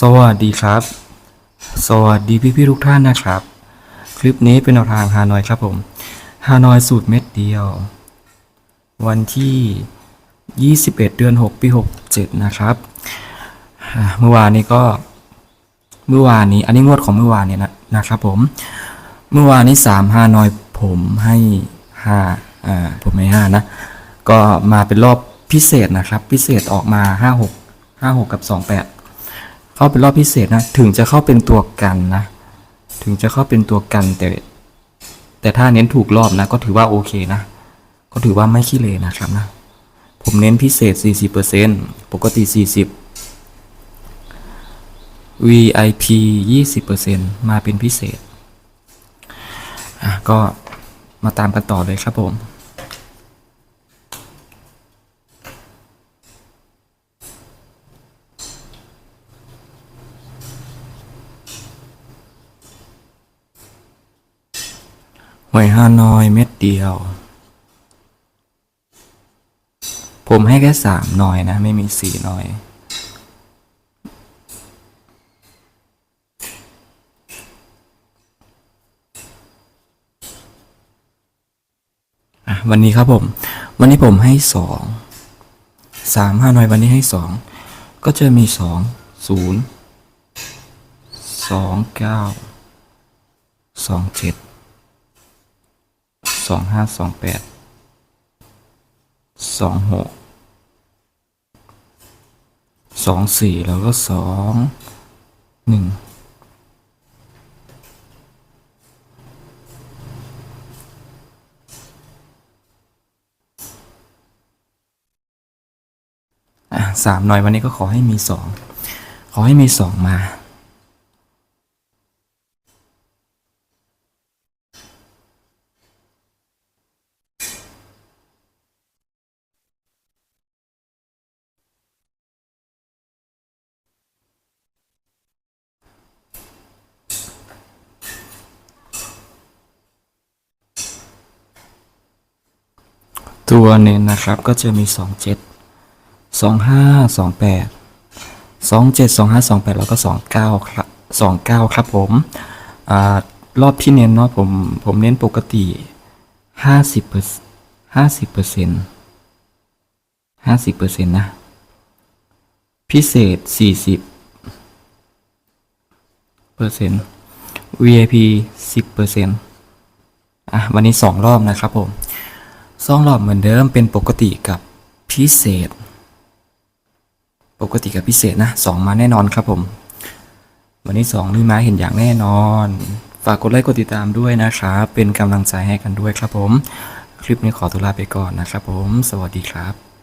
สวัสดีครับ สวัสดีพี่พี่ทุกท่านนะครับ คลิปนี้เป็นแนวทางฮานอยครับผมฮานอยสูตรเม็ดเดียว วันที่ 21 เดือน 6 ปี 67 นะครับเมื่อวานนี้ก็เมื่อวานนี้ อันนี้งวดของเมื่อวานเนี่ยนะนะครับผม เมื่อวานนี้3ฮานอยผมให้5อ่าผมให้5นะ ก็มาเป็นรอบพิเศษนะครับ พิเศษออกมา 56 56 กับ 28 เข้าเป็นรอบพิเศษนะ ถึงจะเข้าเป็นตัวกันนะ ถึงจะเข้าเป็นตัวกันแต่ แต่ถ้าเน้นถูกรอบนะ ก็ถือว่าโอเคนะ ก็ถือว่าไม่ขี้เลยนะครับนะ ผมเน้นพิเศษ 40%ปกติ 40 VIP 20%มาเป็นพิเศษ อะก็มาตามกันต่อเลยครับผม หวยฮานอยเม็ดเดียว ผมให้แค่สามหน่อยนะ ไม่มีสี่หน่อย วันนี้ครับผม วันนี้ผมให้สองสามห้าหน่อยวันนี้ให้สองก็จะมีสองศูนย์สองเก้าสองเจ็ด สองห้าสองแปดสองหกสองสี่แล้วก็สองหนึ่งสามหน่อยวันนี้ก็ขอให้มีสองขอให้มีสองมา ตัวเน้นนะครับก็จะมีสองเจ็ดสองห้าสองแปดสองเจ็ดสองห้าสองแปดแล้วก็สองเก้าครับสองเก้าครับผมอรอบที่เน้นเนาะผมผมเน้นปกติห้าสิบเปอร์ห้าสิบเปอร์เซ็นต์ห้าสิบเปอร์เซ็นต์นะ พิเศษสี่สิบเปอร์เซ็นต์ VIP สิบเปอร์เซ็นต์อะวันนี้สองรอบนะครับผม สองรอบเหมือนเดิมเป็นปกติกับพิเศษ ปกติกับพิเศษนะสองมาแน่นอนครับผม วันนี้สองนี่มาเห็นอย่างแน่นอน ฝากกดไลค์กดติดตามด้วยนะครับเป็นกำลังใจให้กันด้วยครับผม คลิปนี้ขอตัวลาไปก่อนนะครับผม สวัสดีครับ